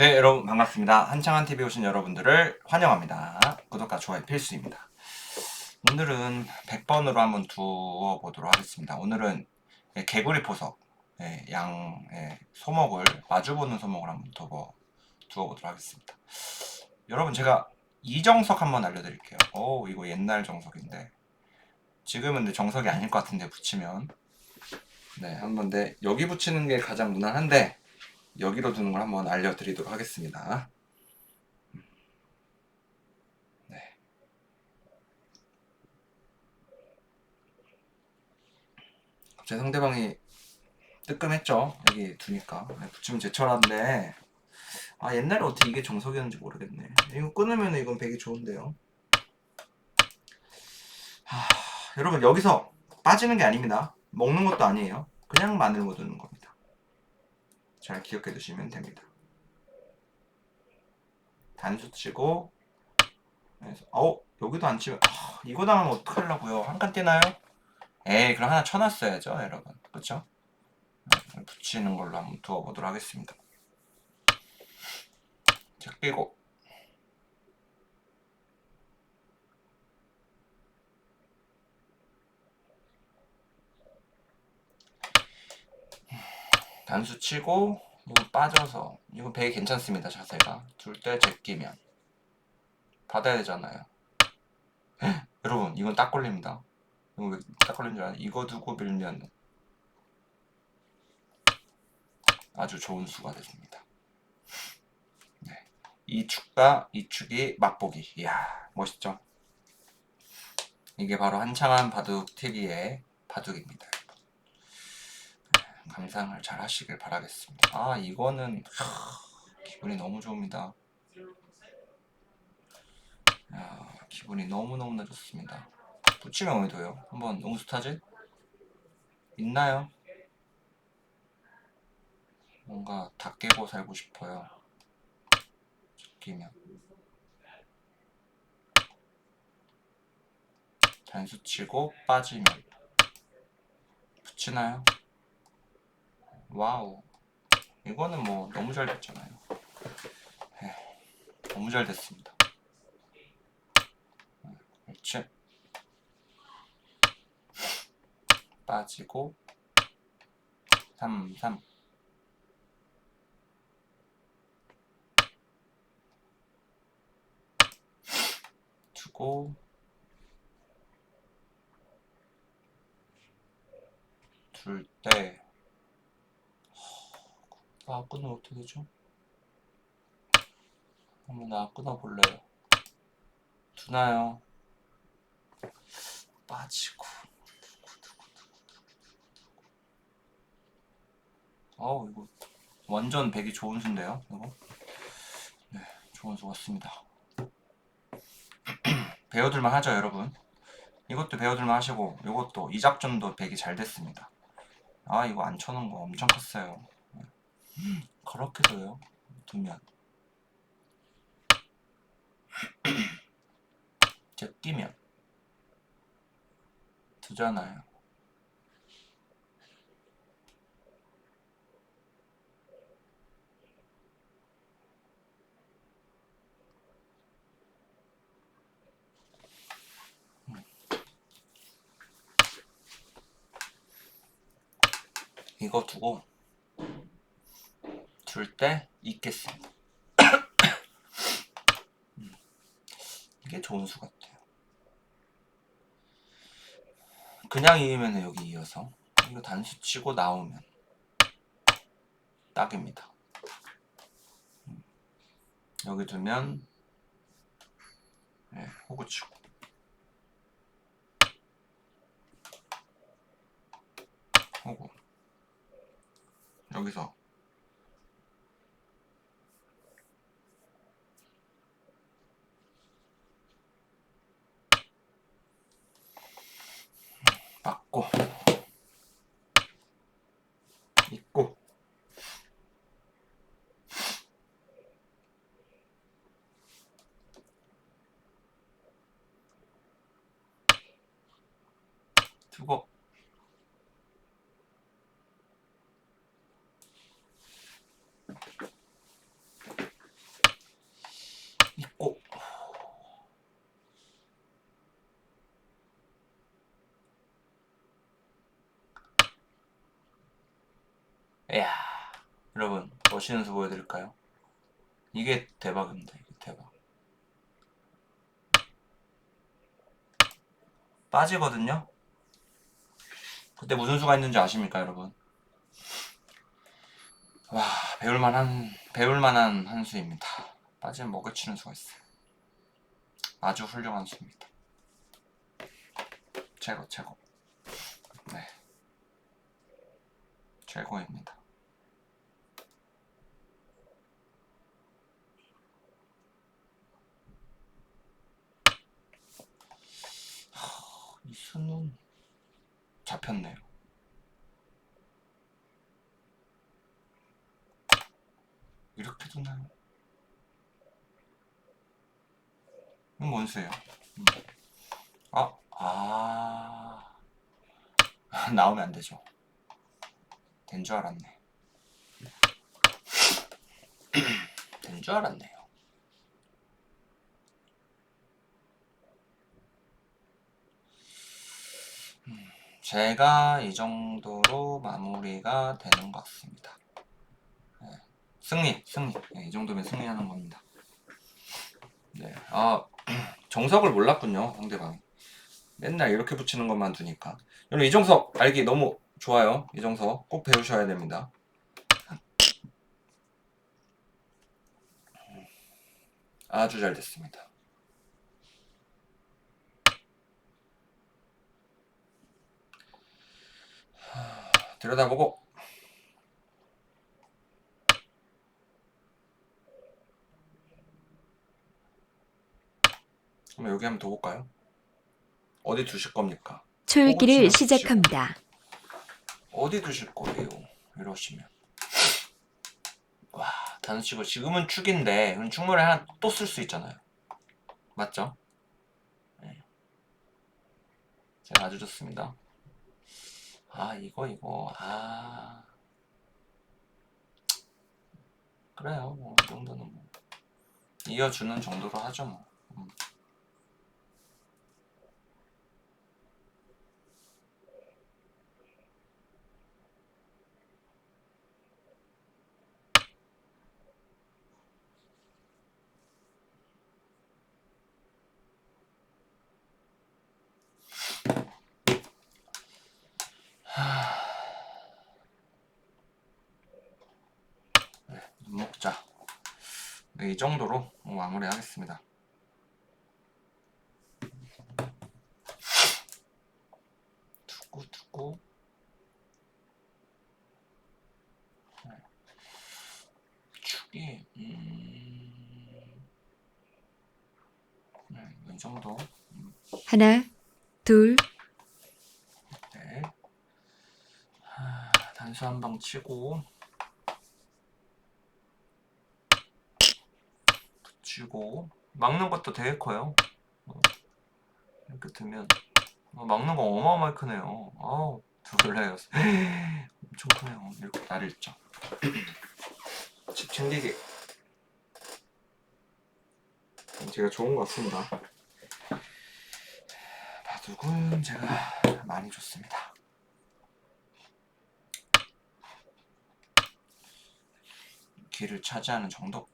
네, 여러분 반갑습니다. 한창한 TV 오신 여러분들을 환영합니다. 구독과 좋아요 필수입니다. 오늘은 100번으로 한번 두어 보도록 하겠습니다. 오늘은 예, 개구리 포석, 예, 양 예, 소목을 마주보는 소목을 한번 두어 두어 보도록 하겠습니다. 여러분 제가 이정석 한번 알려드릴게요. 오, 이거 옛날 정석인데 지금은 정석이 아닐 것 같은데 붙이면 네, 한번 네 여기 붙이는 게 가장 무난한데 여기로 두는 걸 한번 알려드리도록 하겠습니다. 네. 갑자기 상대방이 뜨끔했죠. 여기 두니까 네, 붙이면 제철한데 아 옛날에 어떻게 이게 정석이었는지 모르겠네. 이거 끊으면 이건 배기 좋은데요. 하, 여러분 여기서 빠지는 게 아닙니다. 먹는 것도 아니에요. 그냥 마늘 못 두는 겁니다. 잘 기억해 두시면 됩니다. 단수 치고 그래서 어 여기도 안 치면 아, 이거 당하면 어떡하려고요? 한칸 떼나요? 에이 그럼 하나 쳐놨어야죠 여러분 그쵸? 네, 붙이는 걸로 한번 두어보도록 하겠습니다. 자 끼고 단수 치고 이거 빠져서 이거 배에 괜찮습니다 자세가. 둘 때 제끼면. 받아야 되잖아요. 헉, 여러분 이건 딱 걸립니다. 이거 왜딱 걸린 줄 아나요? 이거 두고 밀면 아주 좋은 수가 됐습니다. 네. 이 축과 이 축이 맛보기. 이야 멋있죠? 이게 바로 한창한 바둑 TV의 바둑입니다 감상을 잘 하시길 바라겠습니다. 아, 이거는 하, 기분이 너무 좋습니다. 야, 기분이 너무너무나 좋습니다. 붙이면 어디둬요? 한번 옹수타지? 있나요? 뭔가 다 깨고 살고 싶어요. 끼면 단수 치고 빠지면 붙이나요? 와우. 이거는 뭐 너무 잘 됐잖아요. 에휴, 너무 잘 됐습니다. 그렇지. 빠지고 3, 3. 두고 둘 때 아 끊으면 어떻게 되죠? 한번 나 끊어볼래요. 두나요? 빠지고. 어우 이거 완전 배기 좋은 수인데요. 이거. 네, 좋은 수 같습니다. 배우들만 하죠, 여러분. 이것도 배우들만 하시고, 이것도 이 작전도 배기 잘 됐습니다. 아 이거 안 쳐놓은 거 엄청 컸어요. 그렇게도요? 두면 제끼면 두잖아요. 이거 두고 둘때 있겠습니다. 음, 이게 좋은 수 같아요. 그냥 이으면 여기 이어서. 이거 단수 치고 나오면. 딱입니다. 음, 여기 두면 네, 호구 치고. 호구. 여기서 맞고 있고. 두고 여러분 멋있는 수 보여드릴까요? 이게 대박입니다. 이게 대박. 빠지거든요. 그때 무슨 수가 있는지 아십니까, 여러분? 와 배울만한 배울만한 한 수입니다. 빠지면 먹을 치는 수가 있어요. 아주 훌륭한 수입니다. 최고 최고. 네. 최고입니다. 하, 이 수는 잡혔네요. 이렇게 두나요? 이건 뭔 수예요? 음. 아, 아. 나오면 안 되죠. 된 줄 알았네. 된 줄 알았네요. 음, 제가 이 정도로 마무리가 되는 것 같습니다. 네, 승리, 승리. 네, 이 정도면 승리하는 겁니다. 네, 아 정석을 몰랐군요, 상대방이. 맨날 이렇게 붙이는 것만 두니까. 여러분 이정석 알기 너무 좋아요. 이정석 꼭 배우셔야 됩니다. 아주 잘 됐습니다. 들여다보고 그럼 여기 한번 더 볼까요? 어디 두실 겁니까? 초읽기를 어. 시작합니다. 어디 두실 거예요? 이러시면 와 단수치고 지금은 축인데 그럼 축물에 하나 또 쓸 수 있잖아요 맞죠? 네. 제가 아주 좋습니다 아 이거 이거. 아. 그래요. 뭐이 정도는 뭐. 이어주는 정도로 하죠 뭐. 음. 눈 먹자. 네, 이 정도로 마무리하겠습니다. 두고 두고. 네. 축이 음... 네, 이 정도. 음, 하나, 둘, 네. 하, 단수 한 방 치고. 붙이고 막는 것도 되게 커요. 어, 이렇게 두면 어, 막는 거 어마어마하게 크네요. 아우 놀라요. 엄청 크네요. 이렇게 나를 있죠. 집 챙기기. 제가 좋은 것 같습니다. 바둑은 제가 많이 좋습니다. 길을 차지하는 정도.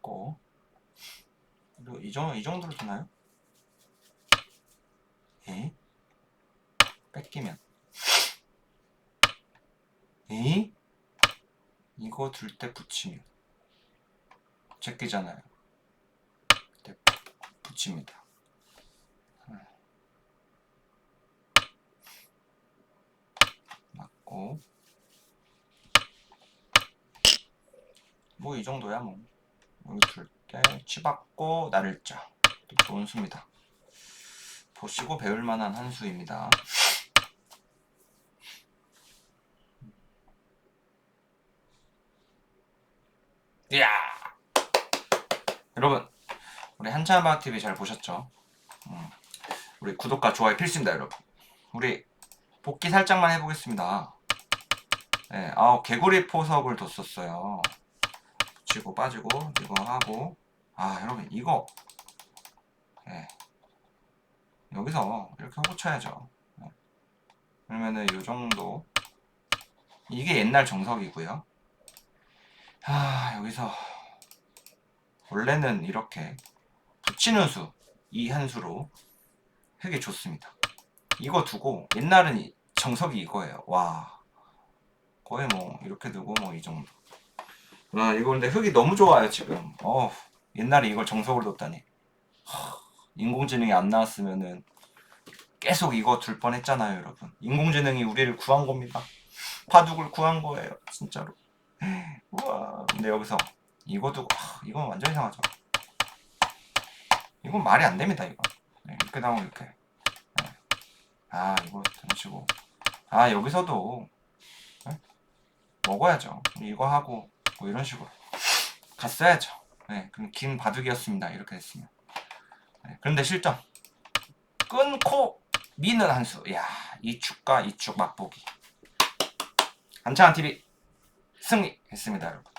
있고 그리고 이, 정, 이 정도로 되나요? 에? 뺏기면 에? 이거 둘 때 붙이면 제끼잖아요 그때 붙입니다 맞고 뭐 이 정도야 뭐 여기 둘때 치받고 나를자 좋은 수입니다. 보시고 배울 만한 한 수입니다. 이야 여러분 우리 한참박 TV 잘 보셨죠? 음, 우리 구독과 좋아요 필수입니다, 여러분. 우리 복귀 살짝만 해보겠습니다. 예, 아 개구리 포석을 뒀었어요. 치고 빠지고 이거 하고 아 여러분 이거 예. 여기서 이렇게 하고 쳐야죠. 예. 그러면은 요 정도 이게 옛날 정석이고요. 아 여기서 원래는 이렇게 붙이는 수 이 한 수로 흙이 좋습니다. 이거 두고 옛날은 이- 정석이 이거예요. 와 거의 뭐 이렇게 두고 뭐 이 정도. 아 이거 근데 흙이 너무 좋아요 지금. 어 옛날에 이걸 정석으로 뒀다니. 하, 인공지능이 안 나왔으면은 계속 이거 둘 뻔 했잖아요 여러분. 인공지능이 우리를 구한 겁니다. 바둑을 구한 거예요 진짜로. 우와 근데 여기서 이거 두고 아, 이건 완전 이상하죠. 이건 말이 안 됩니다 이거. 네, 이렇게 나오면 이렇게. 네. 아 이거 던지고 아 여기서도 네? 먹어야죠. 이거 하고 뭐 이런 식으로 갔어야죠. 네, 그럼 긴 바둑이었습니다. 이렇게 됐으면. 네, 그런데 실점 끊고 미는 한 수. 야, 이 축과 이축 맛보기. 한창한 TV 승리했습니다, 여러분.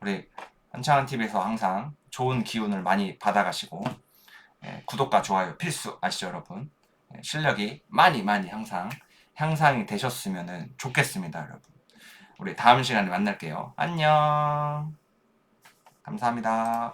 우리 한창한 TV에서 항상 좋은 기운을 많이 받아가시고 예, 구독과 좋아요 필수 아시죠, 여러분? 예, 실력이 많이 많이 항상 향상이 되셨으면 좋겠습니다, 여러분. 우리 다음 시간에 만날게요. 안녕. 감사합니다.